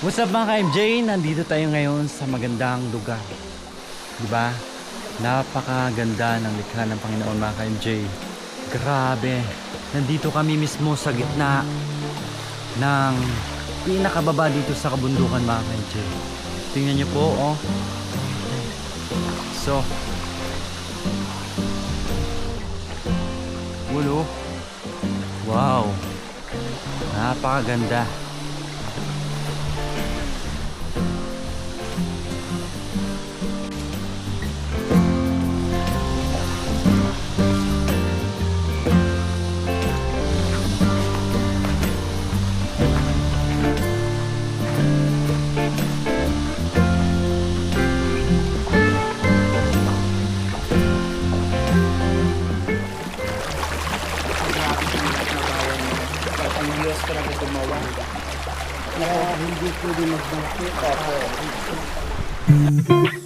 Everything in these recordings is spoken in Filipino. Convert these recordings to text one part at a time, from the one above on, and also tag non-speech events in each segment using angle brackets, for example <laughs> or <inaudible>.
What's up mga ka-MJ? Nandito tayo ngayon sa magandang lugar. Di ba? Napakaganda ng likha ng Panginoon mga ka-MJ. Grabe. Nandito kami mismo sa gitna ng pinakababa dito sa kabundukan mga ka-MJ. Tingnan niyo po, oh. So, Ulo. Wow. Napakaganda. Ang pwede magbakit. Opo.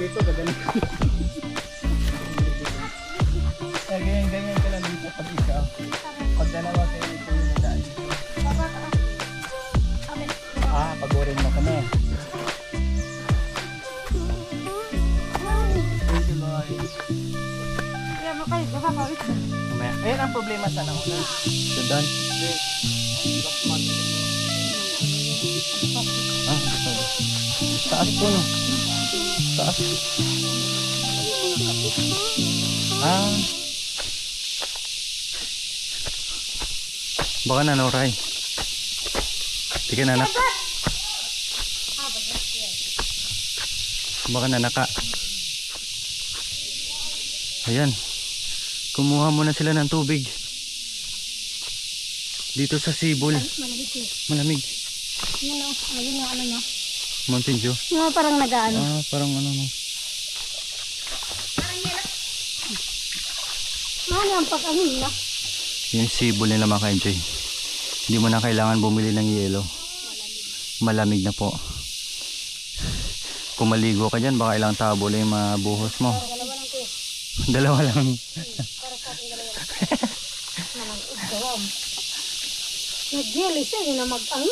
Dito, gagaling ko. Eh, ganyan, ganyan ka lang dito pag ikaw. Pag dalawa kayo dito yung nadaan. Ah, pagurin mo kami. Thank you, Lord. Mamaya. Ayun ang problema sa nauna. Sundan. Ah. Taas po no. Taas. Ah. Baka na no, Ray. Sige na, anak. Baka na naka. Ayan. Kumuha muna sila ng tubig. Dito sa Sibol. Malamig. Malamig. Ano, ayun yung ano niya. Mountain Dew. Yung mga parang nagaano. Ah, parang ano no. Ano yung pag ano nila? Yung sibol nila mga ka-MJ. Hindi mo na kailangan bumili ng yelo. Malamig na po. <laughs> Kung maligo ka dyan, baka ilang tabo lang yung mabuhos mo. Dalawa lang ko. <laughs> Dalawa lang. Para sa ating dalawa lang. <laughs> Naman, ugawam. Nag-jelly siya, yun na mag-ang.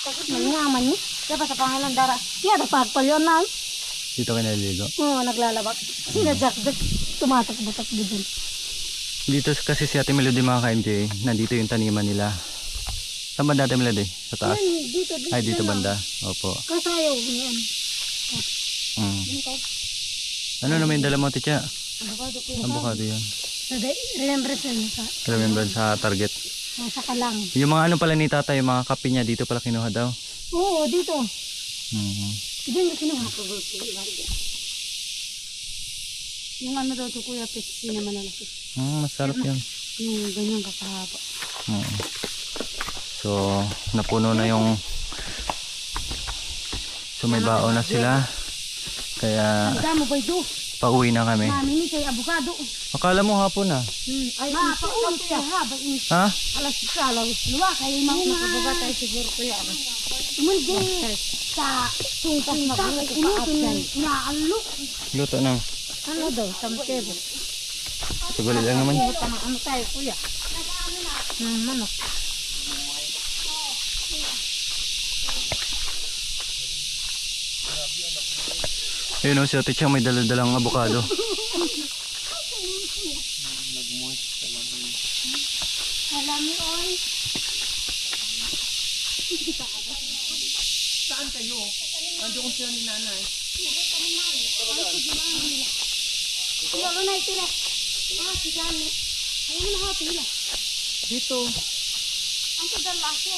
Takot na ngaman niya. Dapat sa pangalan dara. Yan, napagpalyon na. Dito ka naliligo. Oo, naglalabak. Sinadyak-dak. Tumatak-batak din. Dito kasi si Ate Melody mga ka-MJ, nandito yung taniman nila. Saan banda Ate Melody? Sa taas? Yan, dito, dito. Ay, dito lang. banda. Opo. Kasayaw, yan. Mm. Ano? Ano naman yung dala mo, Ticha? Abogado ko. Avocado yan. Sa remembrance na sa, Remembrance sa target. sa kalang. Yung mga ano pala ni tatay, yung mga kape niya, dito pala kinuha daw. Oo, dito. Mhm. Diyan yung kinuha. Yung ano daw to kuya, Pepsi na malalaki. Mm, masarap yun. Yung ganyan kakahaba. Mm. So, napuno na yung So may baon na sila. Kaya ba ito? pauwi na kami. Mami ni kay abogado. Akala mo hapon na. Hmm. Ay, ma, pauwi siya. Haba, ini. Ha? Alas kalaw. Luwa kayo mga mga tayo siguro kuya. Mundi sa tungkas magulay inutin na alok. Luto ng. Ano daw, samtebo. Saguli lang naman. Ano tayo kuya? Ng manok. Yun o, si Ate Chang may daladalang abukado. Alami oy. Saan kayo? Ando kong siya ni nanay. Lalo na itira. Ah, si Dani. Ayun na hati nila. Dito. Ang kadala siya.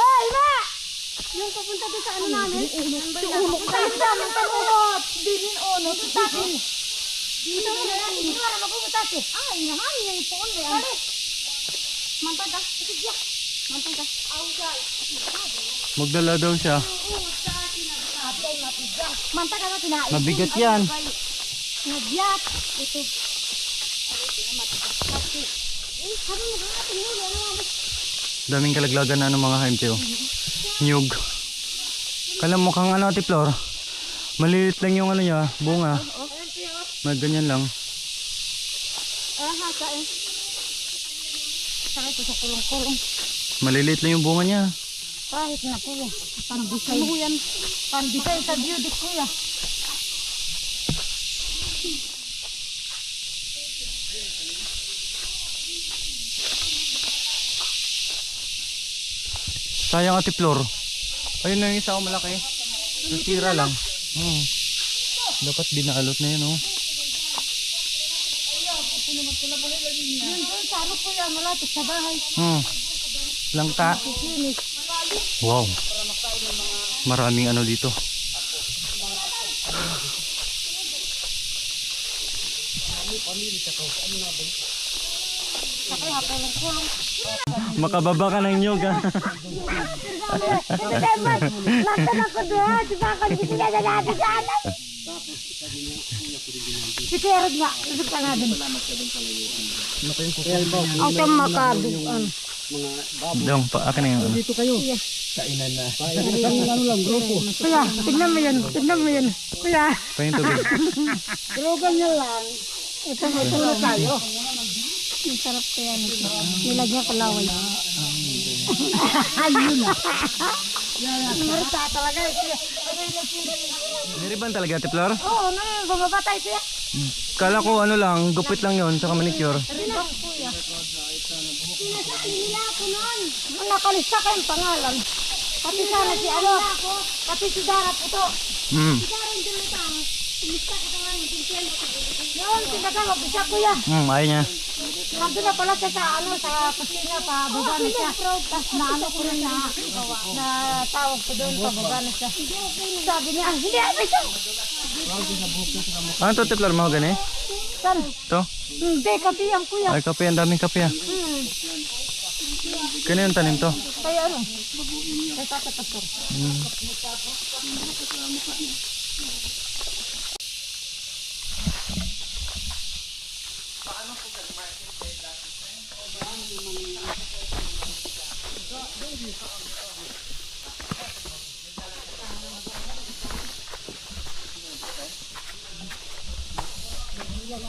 Hoy, ma! Yung papunta doon sa ano namin? Tulog ka yung daming tanunot. Dinin ono. Tatin. Dito na lang. Hindi para mapupunta siya. Ay, naman. Yung phone mo yan. Mantaga. Sige. Magdala daw siya. Mantaga na tinain. Mabigat yan. Nagyat. Ito. Ano Daming kalaglagan na ng mga HMT oh. Nyug. Kala mo kang ano Ate Flor? Maliit lang yung ano niya, bunga. May ganyan lang. Ah, hasa eh. Sakit sa kulong-kulong. Maliliit lang yung bunga niya. Kahit na kuya. Pandisay. Ano yan? Pandisay sa beauty kuya. Sayang Ate Flor. Ayun na yung isa ko malaki. Nasira lang. Hmm. Dapat binalot na yun oh. Yun doon sa ano kuya, malapit sa bahay. Hmm. Langka. Kikinis. Wow. Maraming ano dito. Ha. Makababa ka ng nyug ah. Nasaan ako doon? Baka, hindi sila na natin sa alam. Si Kerod nga, lusog ka nga din. Ang tamakado. Ano? Dong, pa akin na yung ano. Dito kayo. Kainan na. ano lang, grupo. Kuya, tignan mo yan. Tignan mo yan. Kuya. Pahing tubig. <laughs> Droga niya lang. Ito, ito na tayo. Ang sarap kaya nito. Nilagyan ko laway. Ayun na. Marita talaga. Niriban talaga Ate Flor? Oo, nang bumaba tayo siya. Kala ko ano lang, gupit lang yon sa manicure. Ribang kuya. Nila ako nun. Ang nakalista kayong pangalan. Pati sana si ano. Pati si Dara Puto. Hmm. Si Dara yung dumitang. Yun, sinagawag siya kuya. Hmm, ayaw niya. Nandun na pala siya sa ano, sa kusina, pa baba na siya. Tapos na ano ko rin na, na tawag ko doon, pa baba na siya. Sabi niya, "Ah, hindi, ay, ito. Ano to Flor? Mga gani? Saan? To? Hindi, kapi ang kuya. Ay, kape. Ang daming kape ah. Hmm. Kaya yung tanim to? Kaya ano? Kaya tatapator. Hmm. Ba't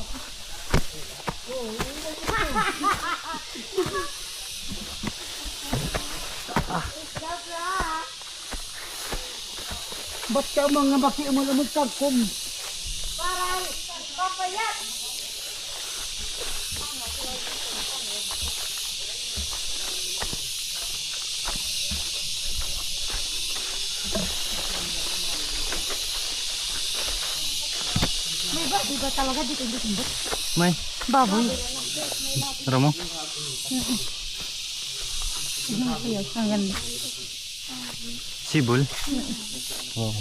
ka mga makiumalamag kagkom? Iba talaga dito dito. May baboy. Tara mo. Ang. Sibol? Oo. Oh.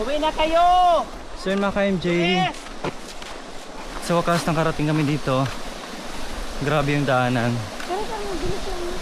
Uwi na kayo! So yun mga ka-MJ. Yes! Sa wakas nakarating kami dito. Grabe yung daanan. Pero kung mabilis lang yun.